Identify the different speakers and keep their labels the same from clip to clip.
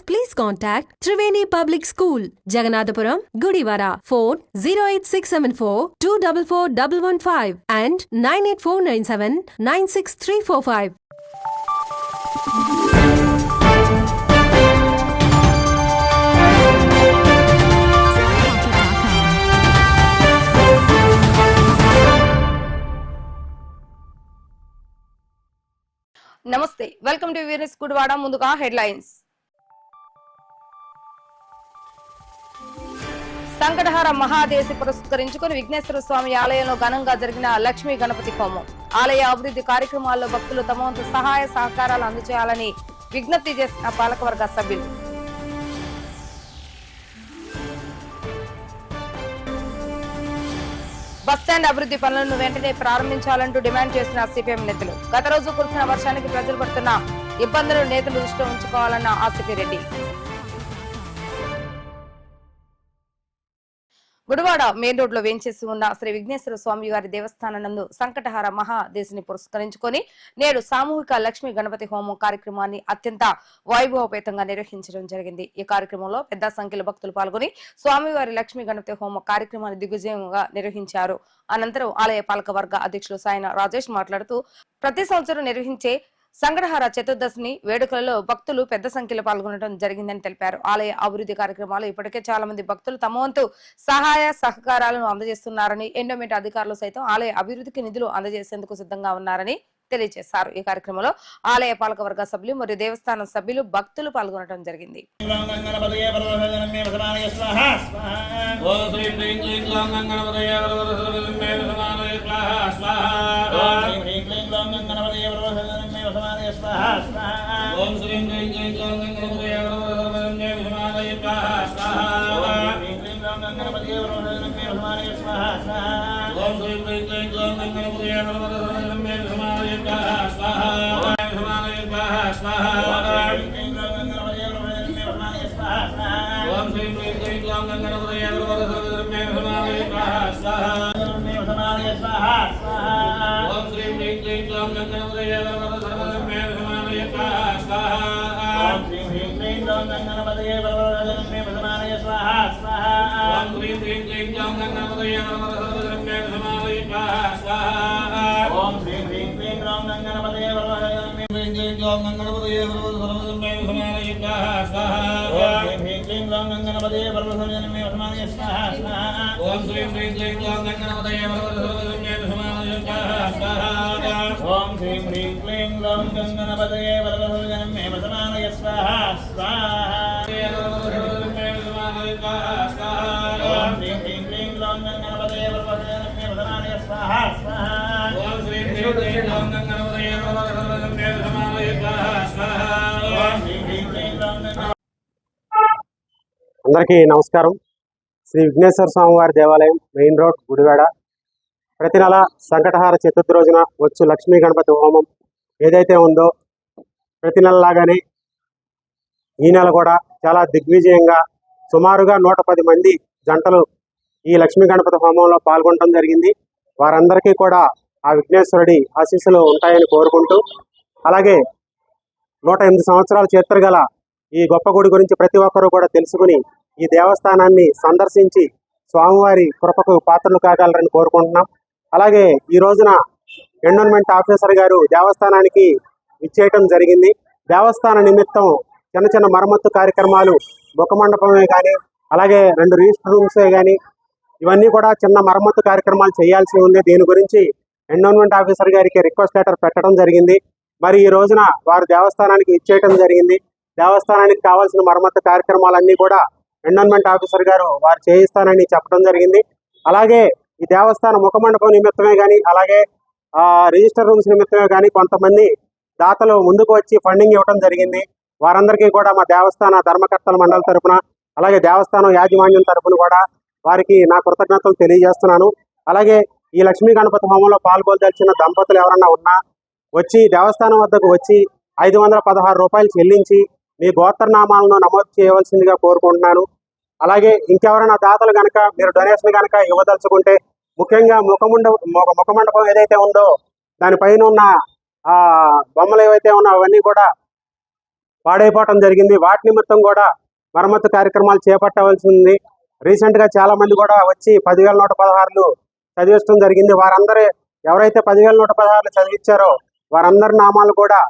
Speaker 1: please contact Triveni Public School, Jagannathpuram, Gudivara. Phone 08674 244115 and 98497 96345.
Speaker 2: నమస్తే welcome to వీరస్ Gudivada ముందుగా headlines సంకటహార మహాదేశి పురస్కరించుకుని విఘ్నేశ్వర స్వామి ఆలయంలో ఘనంగా జరిగిన లక్ష్మీ గణపతి హోమం. ఆలయ అభివృద్ధి కార్యక్రమాల్లో భక్తులు తమ వంతు సహాయ సహకారాలు అందజేయాలని విజ్ఞప్తి చేసిన పాలకవర్గ సభ్యులు. బస్టాండ్ అభివృద్ధి పనులను వెంటనే ప్రారంభించాలంటూ డిమాండ్ చేసిన సిపిఎం నేతలు. గత రోజు కురిసిన వర్షానికి ప్రజలు పడుతున్న ఇబ్బందులు నేతలు దృష్టిలో ఉంచుకోవాలన్న ఆసిపి రెడ్డి గుడివాడ మెయిన్ రోడ్లో వేంచేసి ఉన్న శ్రీ విఘ్నేశ్వర స్వామి వారి దేవస్థానం నందు సంకటహార మహాదేశిని పురస్కరించుకొని నేడు సామూహిక లక్ష్మీ గణపతి హోమం కార్యక్రమాన్ని అత్యంత వైభవపేతంగా నిర్వహించడం జరిగింది. ఈ కార్యక్రమంలో పెద్ద సంఖ్యలో భక్తులు పాల్గొని స్వామివారి లక్ష్మీ గణపతి హోమ కార్యక్రమాన్ని దిగ్విజయంగా నిర్వహించారు. అనంతరం ఆలయ పాలక వర్గ అధ్యక్షులు సాయన రాజేష్ మాట్లాడుతూ ప్రతి సంవత్సరం నిర్వహించే సంగడహార చతుర్దశిని వేడుకలలో భక్తులు పెద్ద సంఖ్యలో పాల్గొనడం జరిగిందని తెలిపారు. ఆలయ అభివృద్ధి కార్యక్రమాలు ఇప్పటికే చాలా మంది భక్తులు తమ వంతు సహాయ సహకారాలను అందజేస్తున్నారని ఎండోమెంట్ అధికారులు సైతం ఆలయ అభివృద్ధికి నిధులు అందజేసేందుకు సిద్ధంగా ఉన్నారని తెలియజేశారు. ఈ కార్యక్రమంలో ఆలయ పాలక వర్గ సభ్యులు మరియు దేవస్థానం సభ్యులు భక్తులు పాల్గొనడం జరిగింది.
Speaker 3: ఓం
Speaker 4: ఓం
Speaker 3: శ్రీం హ్రీం క్లీం గ్లాం గణపతయే వరదరసర్వమే సమానయ స్వాహా స్వాహా
Speaker 4: ఓం
Speaker 3: శ్రీం హ్రీం క్లీం గ్లాం గణపతయే వరదరసర్వమే సమానయ స్వాహా స్వాహా సమానయ స్వాహా స్వాహా ఓం శ్రీం హ్రీం క్లీం గ్లాం గణపతయే వరదరసర్వమే సమానయ స్వాహా స్వాహా ఓం శ్రీం హ్రీం క్లీం వరదరసర్వమే సమానయ స్వాహా స్వాహా
Speaker 5: అందరికీ నమస్కారం. శ్రీ విఘ్నేశ్వర స్వామివారి దేవాలయం మెయిన్ రోడ్ గుడివాడ. ప్రతి నెల సంకటహార చతుర్థి రోజున వచ్చు లక్ష్మీ గణపతి హోమం ఏదైతే ఉందో ప్రతి నెలలాగానే ఈ నెల కూడా చాలా దిగ్విజయంగా సుమారుగా నూట పది మంది జంటలు ఈ లక్ష్మీ గణపతి హోమంలో పాల్గొనడం జరిగింది. వారందరికీ కూడా ఆ విఘ్నేశ్వరుడి ఆశీస్సులు ఉంటాయని కోరుకుంటూ అలాగే నూట ఎనిమిది సంవత్సరాల చరిత్ర గల ఈ గొప్ప గుడి గురించి ప్రతి ఒక్కరూ కూడా తెలుసుకుని ఈ దేవస్థానాన్ని సందర్శించి స్వామివారి కృపకు పాత్రలు కాగలరని కోరుకుంటున్నాం. అలాగే ఈ రోజున ఎండోన్మెంట్ ఆఫీసర్ గారు దేవస్థానానికి ఇచ్చేయటం జరిగింది. దేవస్థాన నిమిత్తం చిన్న చిన్న మరమ్మత్తు కార్యక్రమాలు ముఖ మండపమే కానీ అలాగే రెండు రిజిస్టర్ రూమ్సే కానీ ఇవన్నీ కూడా చిన్న మరమ్మత్తు కార్యక్రమాలు చేయాల్సి ఉంది. దీని గురించి ఎండోన్మెంట్ ఆఫీసర్ గారికి రిక్వెస్ట్ లెటర్ పెట్టడం జరిగింది. మరి ఈ రోజున వారు దేవస్థానానికి ఇచ్చేయటం జరిగింది. దేవస్థానానికి కావాల్సిన మరమ్మత్తు కార్యక్రమాలన్నీ కూడా ఎండోన్మెంట్ ఆఫీసర్ గారు వారు చేయిస్తానని చెప్పడం జరిగింది. అలాగే ఈ దేవస్థాన ముఖమండపం నిమిత్తమే కానీ అలాగే ఆ, రిజిస్టర్ రూమ్స్ నిమిత్తమే కానీ కొంతమంది దాతలు ముందుకు వచ్చి ఫండింగ్ ఇవ్వడం జరిగింది. వారందరికీ కూడా మా దేవస్థాన ధర్మకర్తల మండలి తరపున అలాగే దేవస్థానం యాజమాన్యం తరపున కూడా వారికి నా కృతజ్ఞతలు తెలియజేస్తున్నాను. అలాగే ఈ లక్ష్మీ గణపతి హోమంలో పాల్గొదలిచిన దంపతులు ఎవరన్నా ఉన్నా వచ్చి దేవస్థానం వద్దకు వచ్చి ఐదు వందల పదహారు రూపాయలు చెల్లించి మీ గోత్రనామాలను నమోదు చేయవలసిందిగా కోరుకుంటున్నాను. అలాగే ఇంకెవరైనా దాతలు కనుక మీరు డొనేషన్ కనుక ఇవ్వదలుచుకుంటే ముఖ్యంగా ముఖముండ ముఖ ముఖమండపం ఏదైతే ఉందో దానిపైన ఉన్న ఆ బొమ్మలు ఏవైతే ఉన్నాయో అవన్నీ కూడా పాడైపోవటం జరిగింది. వాటి నిమిత్తం కూడా మరమ్మతు కార్యక్రమాలు చేపట్టవలసి ఉంది రీసెంట్ చాలా మంది కూడా వచ్చి పదివేల నూట పదహారులు చదివించడం జరిగింది. వారందరూ ఎవరైతే పదివేల నూట పదహారులు చదివించారో వారందరి నామాలు కూడా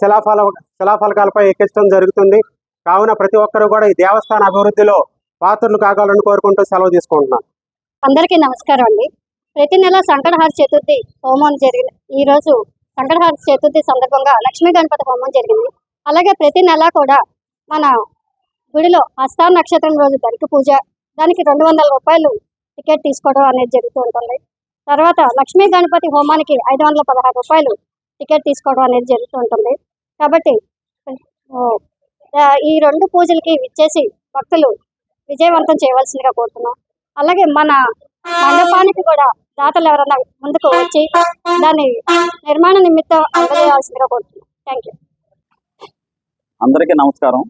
Speaker 5: శిలాఫల శిలాఫలకాలపై ఎక్కించడం జరుగుతుంది. కావున ప్రతి ఒక్కరూ కూడా ఈ దేవస్థాన అభివృద్ధిలో పాత్రలు కాగాలని కోరుకుంటూ సెలవు తీసుకుంటున్నాను.
Speaker 6: అందరికీ నమస్కారం అండి. ప్రతి నెల సంకటహార చతుర్థి హోమం జరిగిన ఈ రోజు సంకటహార చతుర్థి సందర్భంగా లక్ష్మీ గణపతి హోమం జరిగింది. అలాగే ప్రతి నెల కూడా మన గుడిలో హస్తా నక్షత్రం రోజు గరికి పూజ దానికి రెండు వందల రూపాయలు టికెట్ తీసుకోవడం అనేది జరుగుతూ ఉంటుంది. తర్వాత లక్ష్మీ గణపతి హోమానికి ఐదు వందల పదహారు రూపాయలు టికెట్ తీసుకోవడం అనేది జరుగుతూ ఉంటుంది. కాబట్టి ఈ రెండు పూజలకి విచ్చేసి భక్తులు విజయవంతం చేయవలసిందిగా కోరుతున్నాం. అలాగే మన మండపానికి కూడా దాతలు ఎవరైనా ముందుకు వచ్చి దాని నిర్మాణ నిమిత్తం అందజేయాల్సిందిగా కోరుతున్నాం. Thank you.
Speaker 7: అందరికీ నమస్కారం.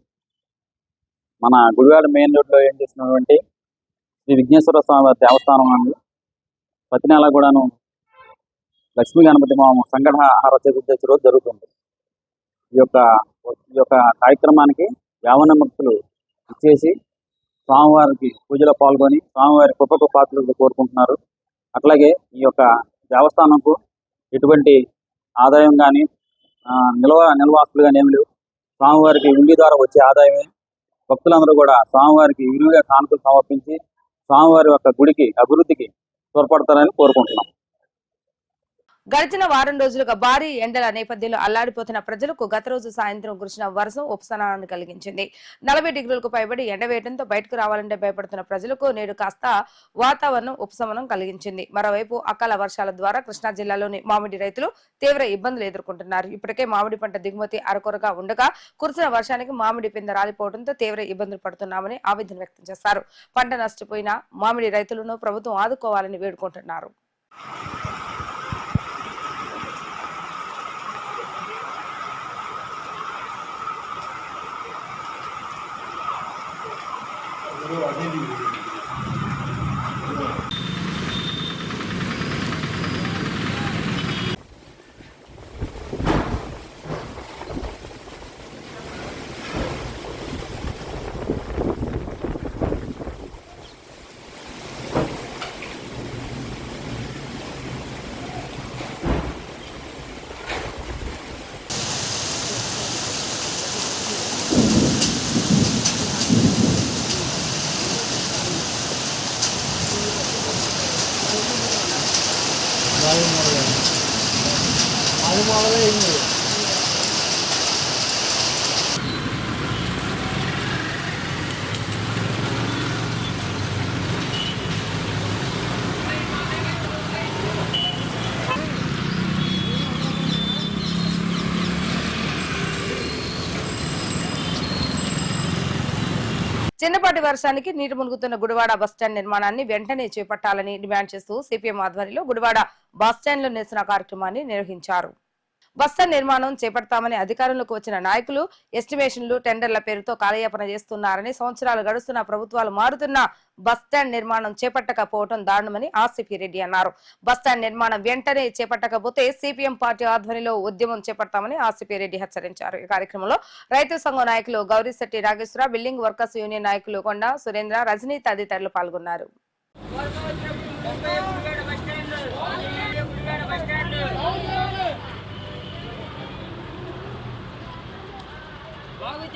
Speaker 7: మన గుడివాడ మెయిన్ రోడ్లో ఏం చేసినటువంటి శ్రీ విఘ్నేశ్వర స్వామి దేవస్థానం అండి. ప్రతి నెల కూడాను లక్ష్మీ గణపతి హోమం ఆహార చతుర్దశి రోజు జరుగుతుంది. ఈ యొక్క ఈ యొక్క కార్యక్రమానికి యావన భక్తులు ఇచ్చేసి స్వామివారికి పూజలో పాల్గొని స్వామివారి కృపకు పాత్రలు కోరుకుంటున్నారు. అట్లాగే ఈ యొక్క దేవస్థానంకు ఎటువంటి ఆదాయం కానీ నిల్వ నిల్వాస్తులు కానీ ఏమి లేవు. స్వామివారికి ఉండి ద్వారా వచ్చే ఆదాయమే. భక్తులందరూ కూడా స్వామివారికి విరివిగా కానుకలు సమర్పించి స్వామివారి యొక్క గుడికి అభివృద్ధికి తోడ్పడతారని కోరుకుంటున్నాం.
Speaker 2: గడిచిన వారం రోజులుగా భారీ ఎండల నేపథ్యంలో అల్లాడిపోతున్న ప్రజలకు గత రోజు సాయంత్రం కురిసిన వర్షం ఉపశమనాన్ని కలిగించింది. నలభై డిగ్రీలకు పైబడి ఎండవేయడంతో బయటకు రావాలంటే భయపడుతున్న ప్రజలకు నేడు కాస్త వాతావరణం ఉపశమనం కలిగించింది. మరోవైపు అకాల వర్షాల ద్వారా కృష్ణా జిల్లాలోని మామిడి రైతులు తీవ్ర ఇబ్బందులు ఎదుర్కొంటున్నారు. ఇప్పటికే మామిడి పంట దిగుమతి అరకొరగా ఉండగా కురిసిన వర్షానికి మామిడి పింద రాలిపోవడంతో తీవ్ర ఇబ్బందులు పడుతున్నామని ఆవేదన వ్యక్తం చేశారు. పంట నష్టపోయిన మామిడి రైతులను ప్రభుత్వం ఆదుకోవాలని వేడుకుంటున్నారు. Meu amigo. చిన్నపాటి వర్షానికి నీరు మునుగుతున్న గుడివాడ బస్టాండ్ నిర్మాణాన్ని వెంటనే చేపట్టాలని డిమాండ్ చేస్తూ సిపిఎం ఆధ్వర్యంలో గుడివాడ బస్టాండ్లో నిరసన కార్యక్రమాన్ని నిర్వహించారు. బస్టాండ్ నిర్మాణం చేపడతామని అధికారంలోకి వచ్చిన నాయకులు ఎస్టిమేషన్లు టెండర్ల పేరుతో కాలయాపన చేస్తున్నారని సంవత్సరాలు గడుస్తున్న ప్రభుత్వాలు మారుతున్న బస్టాండ్ నిర్మాణం చేపట్టకపోవడం దారుణమని ఆసిపి రెడ్డి అన్నారు. బస్టాండ్ నిర్మాణం వెంటనే చేపట్టకపోతే సిపిఎం పార్టీ ఆధ్వర్యంలో ఉద్యమం చేపడతామని ఆసిపి రెడ్డి హెచ్చరించారు. ఈ కార్యక్రమంలో రైతు సంఘం నాయకులు Gourisetti Nageswara building workers union నాయకులు కొండ సురేంద్ర రజనీ తదితరులు పాల్గొన్నారు.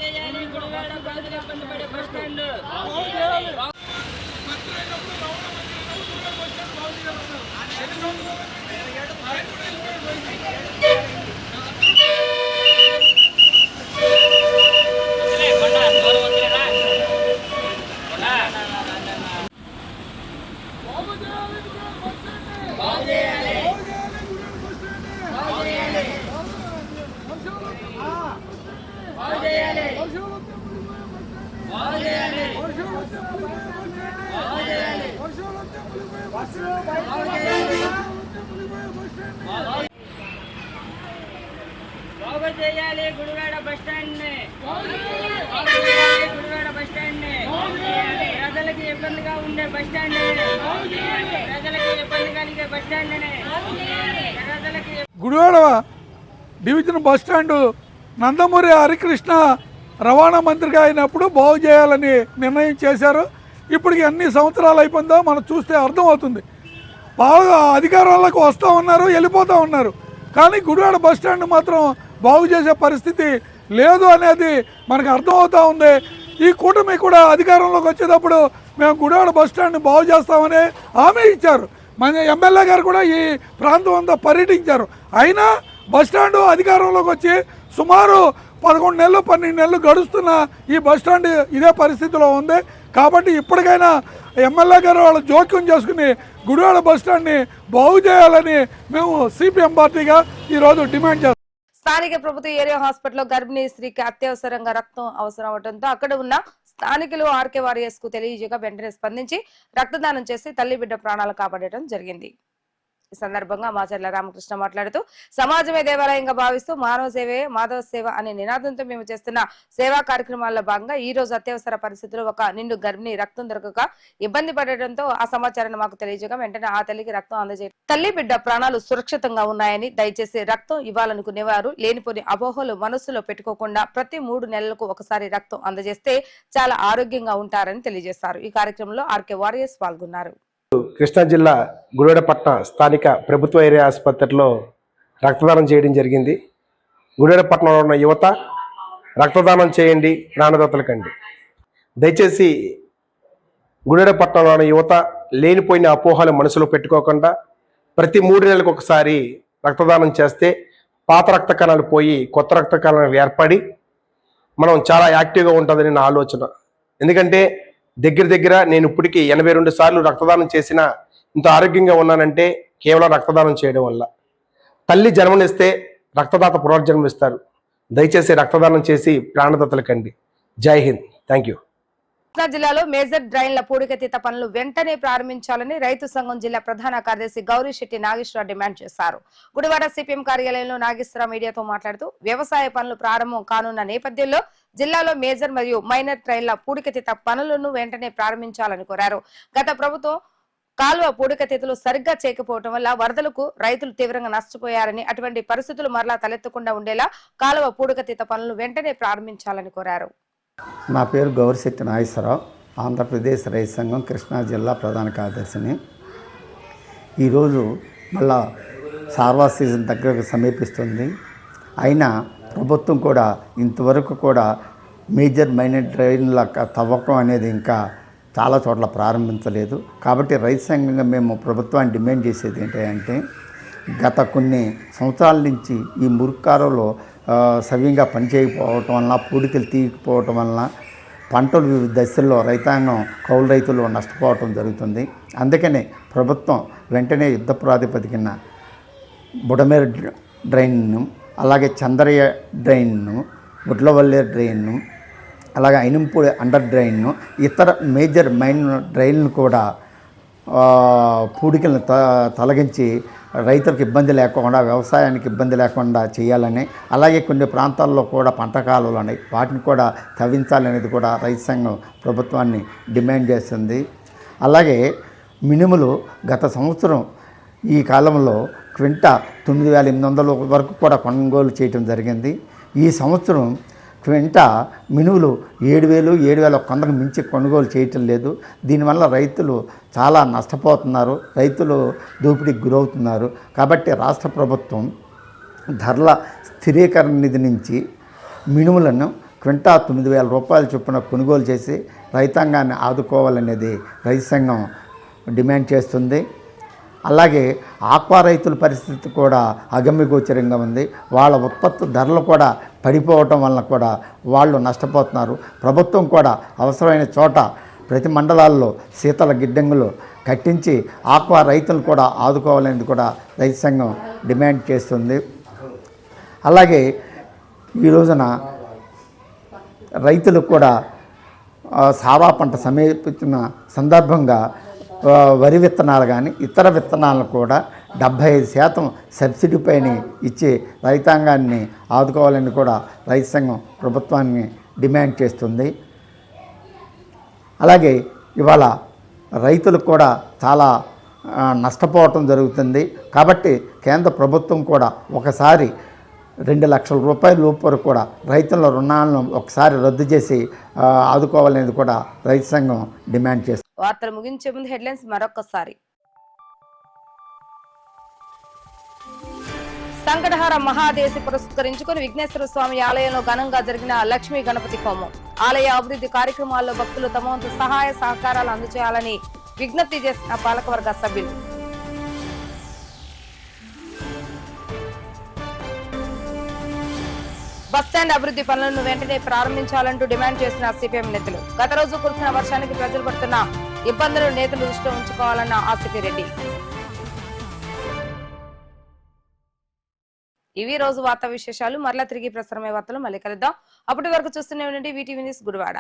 Speaker 8: చేయాలి గుడివాడ బస్ స్టాండ్ని చేయాలి గుడివాడ బస్ స్టాండ్. ని ప్రజలకి ఇబ్బందిగా ఉండే బస్టాండ్ ప్రజలకి ఇబ్బంది కలిగే బస్టాండ్ ప్రజలకి
Speaker 9: Gudivada division bus stand Nandamuri Harikrishna రవాణా మంత్రిగా అయినప్పుడు బాగు చేయాలని నిర్ణయం చేశారు. ఇప్పటికి అన్ని సంవత్సరాలు అయిపోయిందో మనం చూస్తే అర్థమవుతుంది. బాగా అధికారంలోకి వస్తూ ఉన్నారు వెళ్ళిపోతూ ఉన్నారు. కానీ గుడివాడ బస్ స్టాండ్ మాత్రం బాగు చేసే పరిస్థితి లేదు అనేది మనకు అర్థమవుతూ ఉంది. ఈ కూటమి కూడా అధికారంలోకి వచ్చేటప్పుడు మేము గుడివాడ బస్ బాగు చేస్తామని హామీ ఇచ్చారు. మన ఎమ్మెల్యే గారు కూడా ఈ ప్రాంతం అంతా పర్యటించారు. అయినా బస్ స్టాండ్ అధికారంలోకి వచ్చి సుమారు పదకొండు నెలలు పన్నెండు నెలలు గడుస్తున్న ఈ బస్ స్టాండ్ ఇదే పరిస్థితిలో ఉంది. కాబట్టి ఇప్పటికైనా ఎమ్మెల్యే గారు వాళ్ళు జోక్యం చేసుకుని గుడివాడ బస్టాండ్ని బాగు చేయాలని మేము సిపిఎం పార్టీగా ఈరోజు డిమాండ్ చేస్తాం.
Speaker 2: స్థానిక ప్రభుత్వ ఏరియా హాస్పిటల్లో గర్భిణీ స్త్రీకి అత్యవసరంగా రక్తం అవసరం అవడంతో అక్కడ ఉన్న స్థానికులు ఆర్కే వారియస్కు తెలియజేయగా వెంటనే స్పందించి రక్తదానం చేసి తల్లి బిడ్డ ప్రాణాలు కాపాడటం జరిగింది. ఈ సందర్భంగా మాచర్ల రామకృష్ణ మాట్లాడుతూ సమాజమే దేవాలయంగా భావిస్తూ మానవ సేవే మాధవ సేవ అనే నినాదంతో మేము చేస్తున్న సేవా కార్యక్రమాల్లో భాగంగా ఈ రోజు అత్యవసర పరిస్థితుల్లో ఒక నిండు గర్భిణి రక్తం దొరకక ఇబ్బంది పడటంతో ఆ సమాచారాన్ని మాకు తెలియజేయగా వెంటనే ఆ తల్లికి రక్తం అందజేయడం తల్లి బిడ్డ ప్రాణాలు సురక్షితంగా ఉన్నాయని దయచేసి రక్తం ఇవ్వాలనుకునేవారు. లేనిపోని అపోహలు మనస్సులో పెట్టుకోకుండా ప్రతి మూడు నెలలకు ఒకసారి రక్తం అందజేస్తే చాలా ఆరోగ్యంగా ఉంటారని తెలియజేశారు. ఈ కార్యక్రమంలో ఆర్కే వారియర్స్ పాల్గొన్నారు.
Speaker 10: కృష్ణా జిల్లా గుడివాడపట్న స్థానిక ప్రభుత్వ ఏరియా ఆసుపత్రిలో రక్తదానం చేయడం జరిగింది. గుడివాడపట్నంలో ఉన్న యువత రక్తదానం చేయండి ప్రాణదాతలకండి దయచేసి గుడివాడపట్నంలో ఉన్న యువత లేనిపోయిన అపోహలు మనసులో పెట్టుకోకుండా ప్రతి మూడు నెలలకు ఒకసారి రక్తదానం చేస్తే పాత రక్త కణాలు పోయి కొత్త రక్త కణాలు ఏర్పడి మనం చాలా యాక్టివ్గా ఉంటుందని నా ఆలోచన. ఎందుకంటే దగ్గర దగ్గర నేను ఇప్పటికీ ఎనభై రెండు సార్లు రక్తదానం చేసిన ఇంత ఆరోగ్యంగా ఉన్నానంటే కేవలం రక్తదానం చేయడం వల్ల. తల్లి జన్మనిస్తే రక్తదాత పునర్జన్మిస్తారు. దయచేసి రక్తదానం చేసి ప్రాణదత్తలకండి జై హింద్. థ్యాంక్ యూ
Speaker 2: కృష్ణా జిల్లాలో మేజర్ డ్రైన్ల పూడికతీత పనులు వెంటనే ప్రారంభించాలని రైతు సంఘం జిల్లా ప్రధాన కార్యదర్శి గౌరీశెట్టి నాగేశ్వర డిమాండ్ చేశారు. గుడివాడ సిపిఎం కార్యాలయంలో నాగేశ్వర మీడియాతో మాట్లాడుతూ వ్యవసాయ పనులు ప్రారంభం కానున్న నేపథ్యంలో జిల్లాలో మేజర్ మరియు మైనర్ ట్రైన్ల పూడికతీత పనులను వెంటనే ప్రారంభించాలని కోరారు. గత ప్రభుత్వం కాలువ పూడికతీతలు సరిగ్గా చేయకపోవడం వల్ల వరదలకు రైతులు తీవ్రంగా నష్టపోయారని అటువంటి పరిస్థితులు మరలా తలెత్తకుండా ఉండేలా కాలువ పూడికతీత పనులు వెంటనే ప్రారంభించాలని కోరారు.
Speaker 11: నా పేరు గౌరిశెట్టి నాగేశ్వరరావు ఆంధ్రప్రదేశ్ రైతు సంఘం కృష్ణా జిల్లా ప్రధాన కార్యదర్శిని. ఈరోజు మళ్ళా సార్వా సీజన్ దగ్గరకు సమీపిస్తుంది. అయినా ప్రభుత్వం కూడా ఇంతవరకు కూడా మేజర్ మైనర్ డ్రైన్ల తవ్వకం అనేది ఇంకా చాలా చోట్ల ప్రారంభించలేదు. కాబట్టి రైతు సంఘంగా మేము ప్రభుత్వాన్ని డిమాండ్ చేసేది ఏంటంటే గత కొన్ని సంవత్సరాల నుంచి ఈ మురుక్కారులో సవ్యంగా పనిచేయకపోవటం వలన పూడికలు తీయకపోవటం వలన పంటలు వివిధ దశల్లో రైతాంగం కౌలు రైతులు నష్టపోవటం జరుగుతుంది. అందుకనే ప్రభుత్వం వెంటనే యుద్ధ ప్రాతిపదికన బుడమేరు డ్రైన్ను అలాగే చంద్రయ్య డ్రైన్ను గుడ్లవల్లి డ్రైన్ను అలాగే అయినంపూడి అండర్ డ్రైన్ను ఇతర మేజర్ మైన్ డ్రైన్లు కూడా పూడికలను త తొలగించి రైతులకు ఇబ్బంది లేకుండా వ్యవసాయానికి ఇబ్బంది లేకుండా చేయాలని అలాగే కొన్ని ప్రాంతాల్లో కూడా పంట కాలువలు ఉన్నాయి. వాటిని కూడా తవ్వించాలనేది కూడా రైతు సంఘం ప్రభుత్వాన్ని డిమాండ్ చేస్తుంది అలాగే మినుములు గత సంవత్సరం ఈ కాలంలో క్వింటా తొమ్మిది వేల ఎనిమిది వందల వరకు కూడా కొనుగోలు చేయటం జరిగింది. ఈ సంవత్సరం క్వింటా మినువులు ఏడు వేలు ఏడు వేల ఒక్క వందకు మించి కొనుగోలు చేయటం లేదు. దీనివల్ల రైతులు చాలా నష్టపోతున్నారు. రైతులు దోపిడీకి గురవుతున్నారు. కాబట్టి రాష్ట్ర ప్రభుత్వం ధరల స్థిరీకరణ నిధి నుంచి మినుములను క్వింటా తొమ్మిది వేల రూపాయల చొప్పున కొనుగోలు చేసి రైతాంగాన్ని ఆదుకోవాలనేది రైతు సంఘం డిమాండ్ చేస్తుంది. అలాగే ఆక్వా రైతుల పరిస్థితి కూడా అగమ్యగోచరంగా ఉంది. వాళ్ళ ఉత్పత్తి ధరలు కూడా పడిపోవటం వలన కూడా వాళ్ళు నష్టపోతున్నారు. ప్రభుత్వం కూడా అవసరమైన చోట ప్రతి మండలాల్లో శీతల గిడ్డంగులు కట్టించి ఆక్వా రైతులు కూడా ఆదుకోవాలని కూడా రైతు సంఘం డిమాండ్ చేస్తుంది. అలాగే ఈ రోజున రైతులకు కూడా సావా పంట సమీపించిన సందర్భంగా వరి విత్తనాలు కానీ ఇతర విత్తనాలను కూడా డెబ్భై ఐదు శాతం సబ్సిడీ పైన రైతాంగాన్ని ఆదుకోవాలని కూడా రైతు సంఘం ప్రభుత్వాన్ని డిమాండ్ చేస్తుంది. అలాగే ఇవాళ రైతులకు కూడా చాలా నష్టపోవటం జరుగుతుంది. కాబట్టి కేంద్ర ప్రభుత్వం కూడా ఒకసారి రెండు లక్షల రూపాయల లోపు వరకు కూడా రైతుల రుణాలను ఒకసారి రద్దు చేసి ఆదుకోవాలనేది కూడా రైతు సంఘం డిమాండ్ చేస్తుంది.
Speaker 2: వార్తలు ముగించే ముందు హెడ్లైన్స్ మరొకసారి సంకటహార మహాదేశి పురస్కరించుకుని విఘ్నేశ్వర స్వామి ఆలయంలో ఘనంగా జరిగిన లక్ష్మీ గణపతి హోమం. ఆలయ అభివృద్ధి కార్యక్రమాల్లో భక్తులు తమ వంతు సహాయ సహకారాలు అందజేయాలని విజ్ఞప్తి చేసిన పాలకవర్గ సభ్యులు. బస్టాండ్ అభివృద్ధి పనులను వెంటనే ప్రారంభించాలంటూ డిమాండ్ చేసిన సిపిఎం నేతలు. గత రోజు కురిసిన వర్షానికి ప్రజలు పడుతున్న ఇబ్బందులు నేతలు దృష్టిలో ఉంచుకోవాలన్న ఆసిపి రెడ్డి. ఇవి రోజు వార్తా విశేషాలు. మరలా తిరిగి ప్రసారమయ్యే వార్తలు మళ్ళీ కలుద్దాం. అప్పటి వరకు చూస్తూనే ఉండండి వీటీవీ న్యూస్ గుడివాడ.